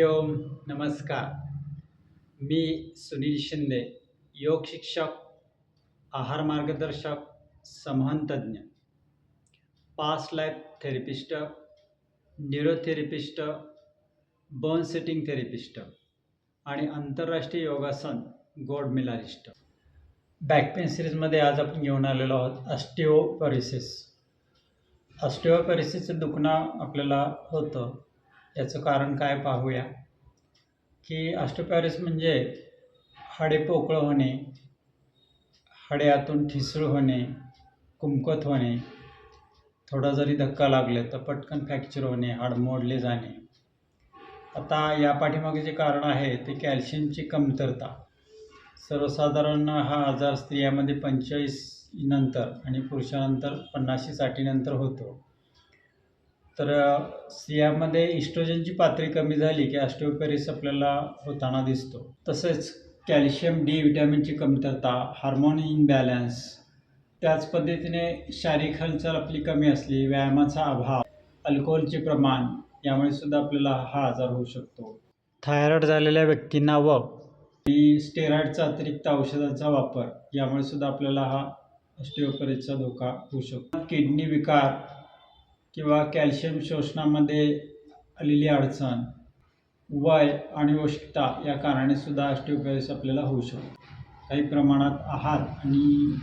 हरिओम नमस्कार. मी सुनील शिंदे योग शिक्षक आहार मार्गदर्शक संवहन तज्ज्ञ पास्ट लाईफ थेरपिस्ट न्यूरोथेरपिस्ट बर्न सेटिंग थेरपिस्ट आणि आंतरराष्ट्रीय योगासन गोल्ड मेलालिस्ट बॅकपेन सिरीजमध्ये आज आपण घेऊन आलेलो आहोत अस्टिओपॅरिसिस अस्टिओपॅरिसिसचं दुखणं आपल्याला होतं. याचं कारण काय पाहूया? की ऑस्टोपॅरिस म्हणजे हाडे पोकळं होणे हाडे आतून ठिसूळ होणे कुमकत होणे थोडा जरी धक्का लागले तर पटकन फ्रॅक्चर होणे हाड मोडले जाणे. आता या पाठीमागे जे कारण आहे ते कॅल्शियमची कमतरता. सर्वसाधारण हा आजार स्त्रियामध्ये पंचेचाळीस नंतर आणि पुरुषानंतर पन्नाशी साठीनंतर होतो. तर स्त्रियामध्ये इस्ट्रोजनची पातळी कमी झाली की ऑस्टिओपेरिस आपल्याला होताना दिसतो. तसेच कॅल्शियम डी विटॅमिनची कमतरता हार्मोन इनबॅलन्स त्याच पद्धतीने शारीरिक हालचाल आपली कमी असली व्यायामाचा अभाव अल्कोहोलचे प्रमाण यामुळे सुद्धा आपल्याला हा आजार होऊ शकतो. थायरॉइड झालेल्या व्यक्तींना व स्टेरॉइडचा अतिरिक्त औषधांचा वापर यामुळे सुद्धा आपल्याला हा ऑस्टिओपेरिसचा धोका होऊ शकतो. किडनी विकार किंवा कॅल्शियम शोषणामध्ये आलेली अडचण वय आणि उष्णता या कारणाने सुद्धा ऑस्टिओपॅरिस आपल्याला होऊ शकतो. काही प्रमाणात आहार आणि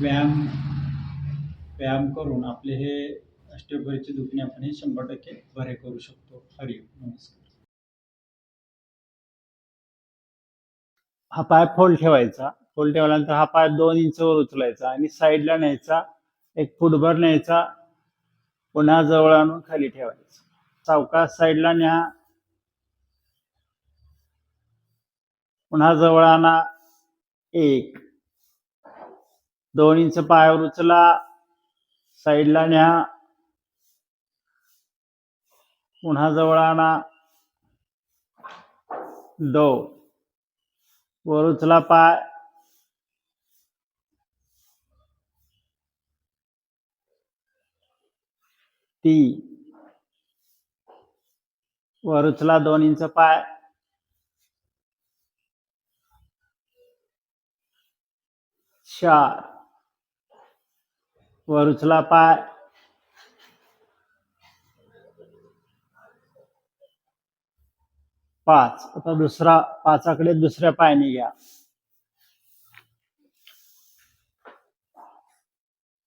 व्यायाम व्यायाम करून आपले हे ऑस्टिओपॅरिसचे दुखणे आपण हे शंभर टक्के बरे करू शकतो. हरिओम नमस्कार. हा पाय फोल्ड ठेवायचा. फोल्ड ठेवल्यानंतर हा पाय दोन इंचवर उचलायचा आणि साईडला न्यायचा एक फुटभर न्यायचा पुन्हा जवळ आणून खाली ठेवायचं. सावकाश साईडला न्या. पुन्हा जवळ आणा. एक. दोन इंच पायावर उचला. साईडला न्या. पुन्हा जवळ आणा. दो वर उचला पाय. पी. वर उचला दोन इंच पाय. चार. वर उचला पाय. पाच. आता दुसरा पाचाकडे दुसऱ्या पायाने घ्या.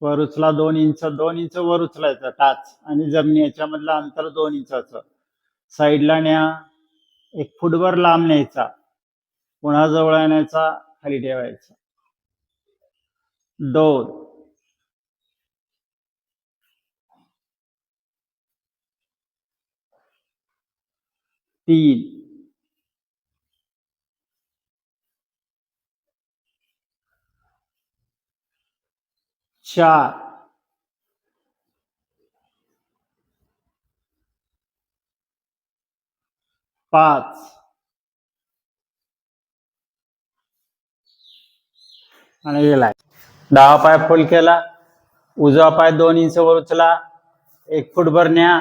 वर उचला दोन इंच दोन इंच वर उचलायचा टाच. आणि जमिनी याच्यामधलं अंतर दोन इंचाचं. साईडला न्या एक फुटभर लांब न्यायचा. पुन्हा जवळ आणायचा खाली ठेवायचा. दोन. तीन. चार। पाच। आणि गेलाय दहा पाय फुल केला. उजवा पाय दोन इंच वर उचला. एक फुटभर न्या.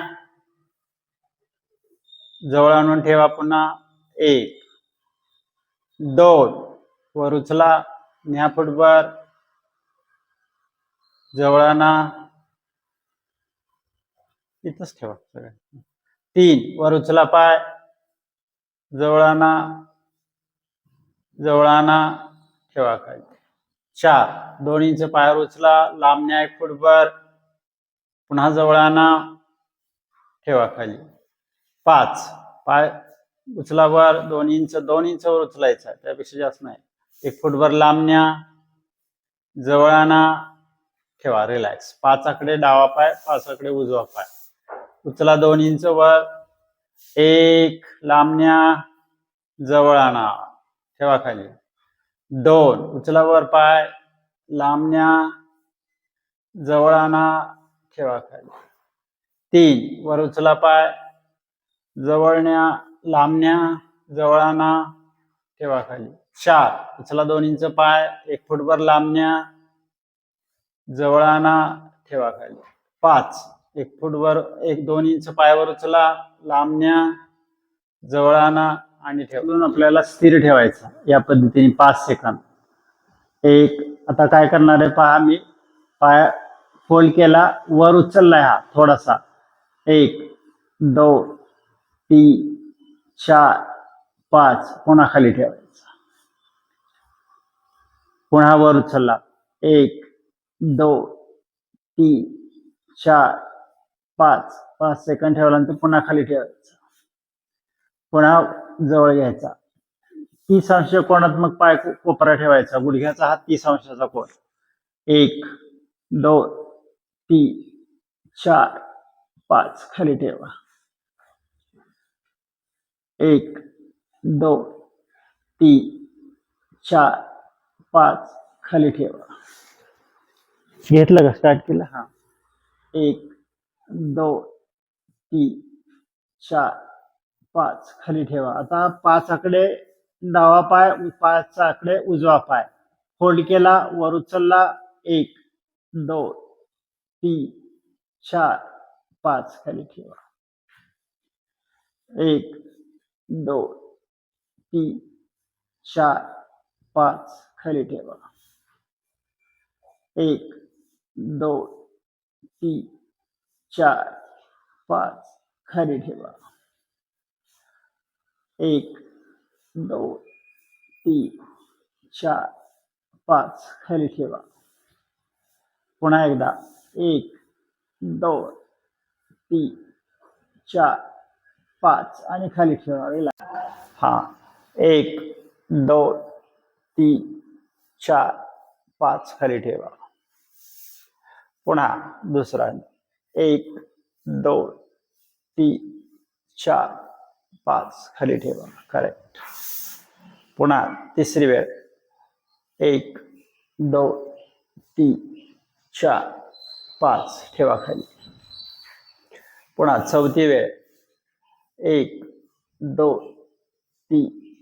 जवळ आणून ठेवा पुन्हा. एक. दोन. वर उचला. न्या फुटभर जवळ इथंच ठेवा सगळ्या तीन वर उचला पाय. जवळ आणा जवळ ठेवा खाली. चार दोन इंच पायावर उचला. लांबण्या एक फुटभर. पुन्हा जवळ ठेवा खाली. पाच पाय उचला वर. दोन इंच दोन इंचवर उचलायचा. त्यापेक्षा जास्त नाही. एक फुटभर लांबण्या न्या. ठेवा रिलॅक्स पाच आकडे डावा पाय पाच आकडे उजवा पाय. उचला दोन इंच वर. एक लांबण्या जवळ आणा ठेवा खाली. दोन. उचला वर पाय. लांबण्या जवळ आणा ठेवा खाली. तीन. वर उचला पाय. जवळण्या लांबण्या जवळ आणा ठेवा खाली. चार. उचला दोन इंच पाय. एक फुटभर लांबण्या. जवळाना ठेवा खाली. पाच. एक फूटवर एक दोन इंच पायावर उचला लांबण्या जवळ आणि ठेवून आपल्याला स्थिर ठेवायचा या पद्धतीने पाच सेकंद. एक आता काय करणार आहे पहा मी. पाय फोल्ड केला वर उचललाय हा थोडासा. एक दोन तीन चार पाच. पुन्हा खाली ठेवायचा. पुन्हा वर उचलला. एक दोन तीन चार पाच पाच सेकंद ठेवल्यानंतर पुन्हा खाली ठेवायचा. पुन्हा जवळ घ्यायचा. तीस अंश मग पाय कोपरा ठेवायचा. गुडघ्याचा हा तीस अंशाचा कोण एक दोन तीन चार पाच. खाली ठेवा. एक दोन तीन चार पाच. खाली ठेवा. घेतलं का? स्टार्ट केलं? हा. एक दोन तीन चार पाच. खाली ठेवा. आता पाच आकडे डावा पाय पाच आकडे उजवा पाय. होल्ड केला वर उचलला. एक दोन तीन चार पाच. खाली ठेवा. एक दोन तीन चार पाच. खाली ठेवा. एक दोन तीन चार पाच खाली ठेवा. एक दोन तीन चार पाच खाली ठेवा. पुन्हा एकदा. एक दोन तीन चार पाच आणि खाली ठेवा. रिलॅक्स. हा. एक दोन तीन चार पाच खाली ठेवा. पुन्हा दुसरा. एक दोन तीन चार पाच. खाली ठेवा. करेक्ट पुन्हा तिसरी वेळ. एक दोन तीन चार पाच. ठेवा खाली. पुन्हा चौथी वेळ. एक दोन तीन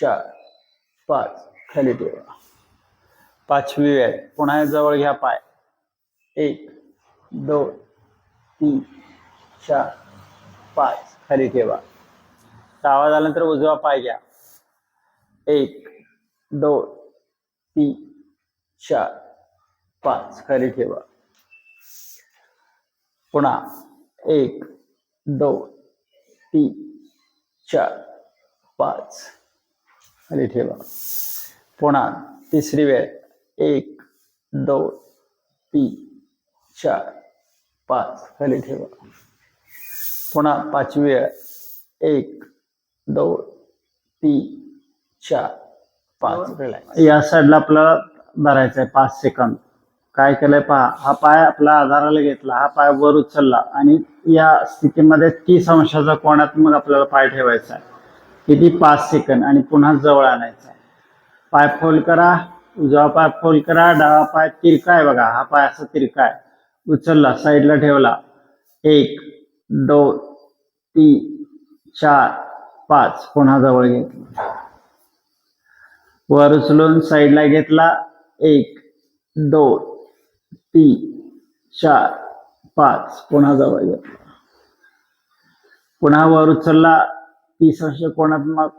चार पाच. खाली ठेवा. पाचवी वेळ. पुन्हा जवळ घ्या पाय. एक, दो, तीन, चार, पाच खाली ठेवा. आवाज़ आल्यानंतर उजवा पाय घ्या. एक दोन तीन, चार, पाच खाली ठेवा. पुन्हा, एक दोन तीन, चार, पाच खाली ठेवा. पुन्हा, तिसरी वेळ. एक दोन तीन चार पाच. खाली ठेवा. पुन्हा पाचवी वेळ एक दोन तीन चार पाच. या साईडला आपल्याला धरायचं आहे. पाच सेकंद काय केलंय पहा हा पाय आपला आधाराला घेतला. हा पाय वर उचलला आणि या स्थितीमध्ये तीस अंशाचा कोणात मग आपल्याला पाय ठेवायचा आहे. किती? पाच सेकंद आणि पुन्हा जवळ आणायचा आहे. पाय फोल्ड करा. उजवा पाय फोल्ड करा. डावा पाय तिरका आहे बघा. हा पाय असा तिरका आहे. उचलला साईडला ठेवला. एक दोन तीन चार पाच. पुन्हा जवळ घेतला? वर उचलून साईडला घेतला. एक दोन तीन चार पाच. पुन्हा जवळ घेतला? पुन्हा वर उचलला. तीस अंश कोणात्मक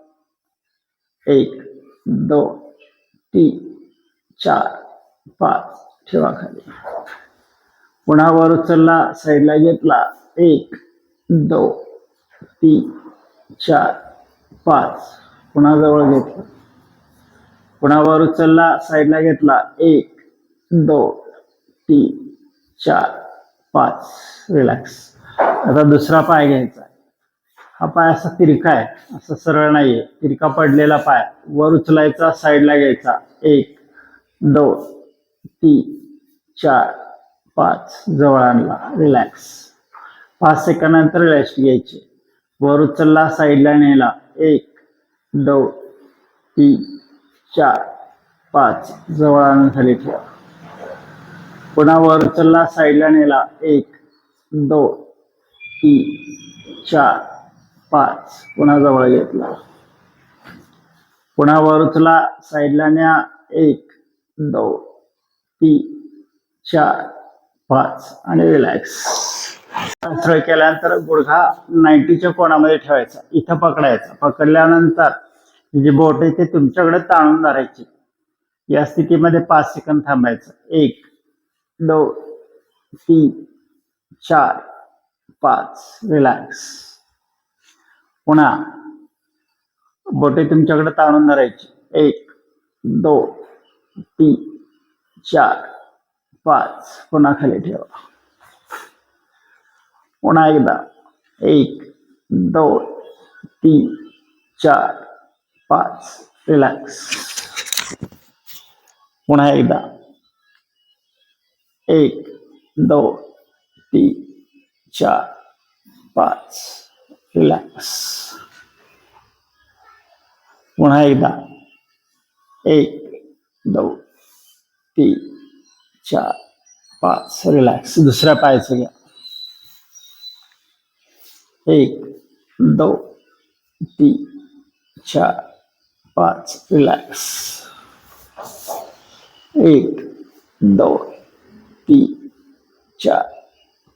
एक दोन तीन चार पाच. ठेवा खाली. पुन्हा वर उचलला? साईडला घेतला. एक दोन तीन चार पाच. पुन्हा जवळ घेतला? पुन्हा वर उचलला? साईडला घेतला. एक दोन तीन चार पाच. रिलॅक्स. आता दुसरा पाय घ्यायचा हा पाय असा तिरका आहे. असं सरळ नाहीये. तिरका पडलेला पाय. वर उचलायचा साईडला घ्यायचा. एक दोन तीन चार पाच जवळ आणला. रिलॅक्स पाच सेकंडानंतर रिलॅक्स घ्यायची. वर उचलला साईडला नेला. एक दोन तीन चार पाच. जवळ आणून खाली ठेवा. पुन्हा वर उचलला साईडला नेला. एक दोन तीन चार पाच. पुन्हा जवळ घेतला. पुन्हा वर उचला साईडला न्या एक दोन तीन चार पाच आणि रिलॅक्स सरळ केल्यानंतर गुडघा नाईन्टीच्या कोणामध्ये ठेवायचा? इथं पकडायचा. पकडल्यानंतर जी बोट आहे ते तुमच्याकडे ताणून धरायची. या स्थितीमध्ये पाच सेकंद थांबायचं. एक दोन तीन चार पाच. रिलॅक्स पुन्हा बोटे तुमच्याकडे ताणून धरायची. एक दोन तीन चार. पाच. पुन्हा खाली ठेवा? पुन्हा एकदा एक दोन तीन चार पाच. रिलॅक्स पुन्हा एकदा एक दोन तीन चार पाच. रिलॅक्स पुन्हा एकदा एक दोन तीन चार पाच रिलॅक्स दुसऱ्या पायाचं घ्या. एक दोन तीन चार पाच रिलॅक्स एक दोन तीन चार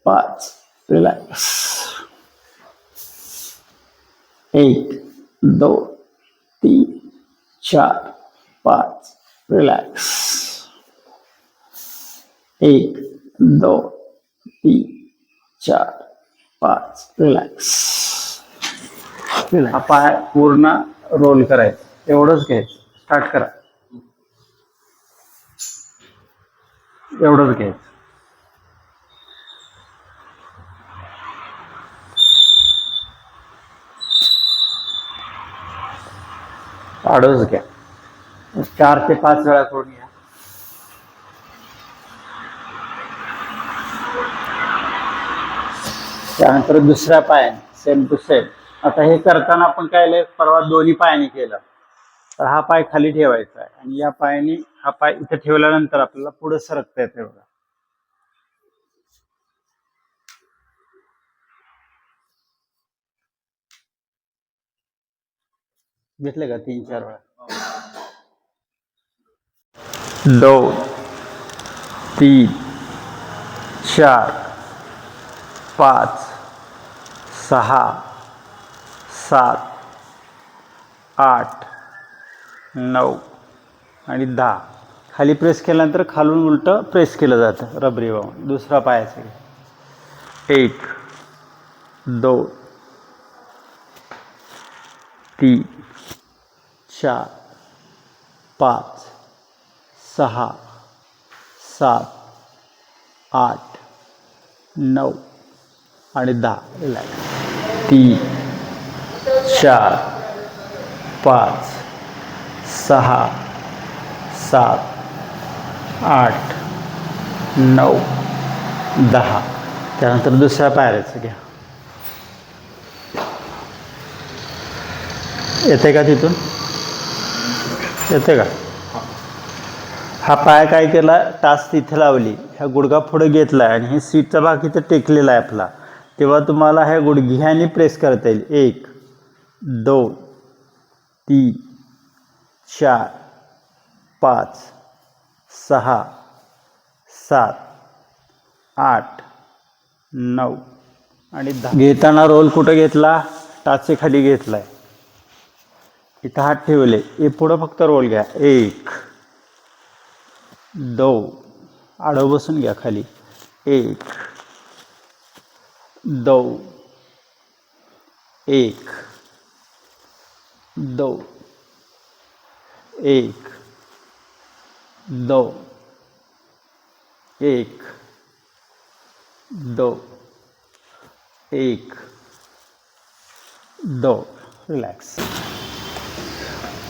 पाच रिलॅक्स एक दोन तीन चार पाच रिलॅक्स एक दोन तीन चार पाच. रिलॅक्स हा पाय पूर्ण रोल करायचा एवढंच घ्यायचं स्टार्ट करा. एवढंच घ्यायचं आडच घ्या. चार ते पाच वेळा करून घ्या. त्यानंतर दुसऱ्या पायाने सेम टू सेम आता हे करताना आपण काय परवा दोन्ही पायाने केलं. तर हा पाय खाली ठेवायचा आहे आणि या पायाने हा पाय इथे ठेवल्यानंतर आपल्याला पुढे सरकता येते एवढा. घेतले का तीन चार वेळा? दोन तीन चार. पाच सहा सात आठ नऊ आणि दहा. खाली प्रेस केल्यानंतर खालून उलटं प्रेस केलं जातं. रबरी वाहून. दुसरा पायाचं एक दोन तीन चार पाच सहा सात आठ नऊ आणि दहा. रिलॅक्स तीन चार पाच सहा सात आठ नऊ दहा. त्यानंतर दुसऱ्या पायऱ्याचं घ्या. येते का तिथून? येते का? हा पाय काय केला? टाच तिथे लावली. ह्या गुडघा पुढे घेतला आणि हे सीटचा भाग इथे टेकलेला आहे आपला. तेव्हा तुम्हाला ह्या गुडघ्याने प्रेस करता येईल. एक दोन तीन चार पाच सहा सात आठ नऊ. आणि दहा. घेताना रोल कुठं घेतला? टाचे खाली आहे इथं हात ठेवले. हे पुढं फक्त रोल घ्या. एक दो आडव बसून घ्या खाली. एक दौ. एक. दौ. एक. दौ. एक. दौ. एक. दौ. रिलॅक्स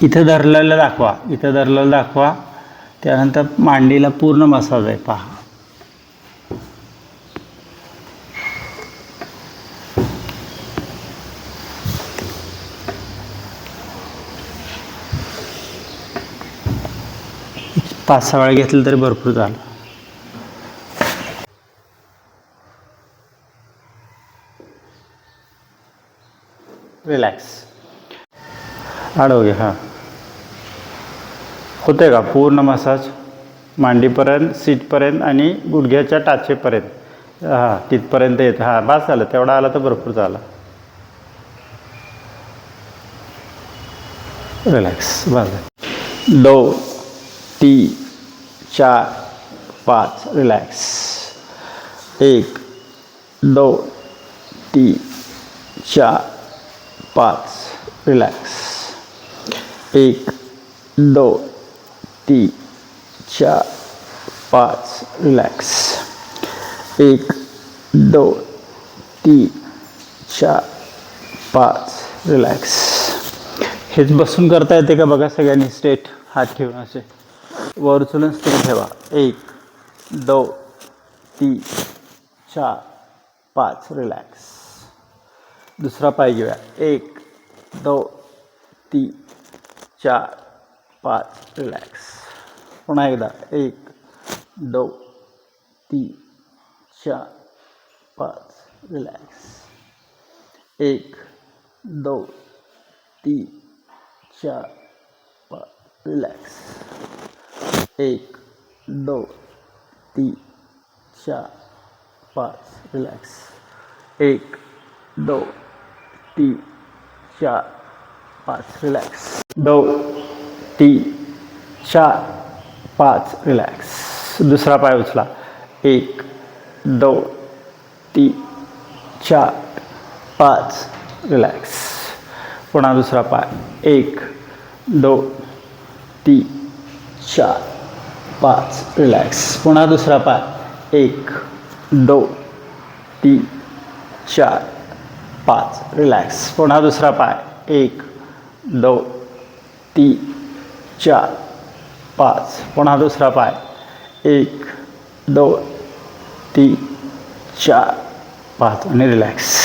इथं धरलेलं दाखवा. इथं धरलेलं दाखवा. त्यानंतर मांडीला पूर्ण मसाज आहे पहा. पाच सहा वेळा घेतलं तरी भरपूर झालं. रिलॅक्स आडवगे हां. होते का? पूर्ण मसाज मांडीपर्यंत सीटपर्यंत आणि गुडघ्याच्या टाचेपर्यंत. हां तिथपर्यंत येत हां बास झालं. तेवढा आला तर भरपूर झाला. रिलॅक्स बस डो टी चार पाच रिलॅक्स एक दोन तीन चार पाच रिलॅक्स एक दोन तीन चार पाच रिलॅक्स एक दोन तीन चार पाच रिलॅक्स हेच बसून करता येते का बघा सगळ्यांनी स्टेट हात ठेवून असे? वर उचलून स्थिर ठेवा. एक दो तीन चार पाच. रिलॅक्स दुसरा पाय घेऊया. एक दो तीन चार पाच. रिलॅक्स पुन्हा एकदा. एक दो तीन चार पाच. रिलॅक्स एक दो तीन चार पाच. रिलॅक्स एक दोन तीन चार पाच रिलॅक्स एक दोन तीन चार पाच रिलॅक्स दोन तीन चार पाच रिलॅक्स दुसरा पाय उचला. एक दोन तीन चार पाच रिलॅक्स पुन्हा दुसरा पाय. एक दोन तीन चार. पाच रिलॅक्स पुन्हा दुसरा पाय एक दोन तीन चार पाच. रिलॅक्स पुन्हा दुसरा पाय. एक दोन तीन चार पाच. पुन्हा दुसरा पाय. एक दोन तीन चार पाच. आणि रिलॅक्स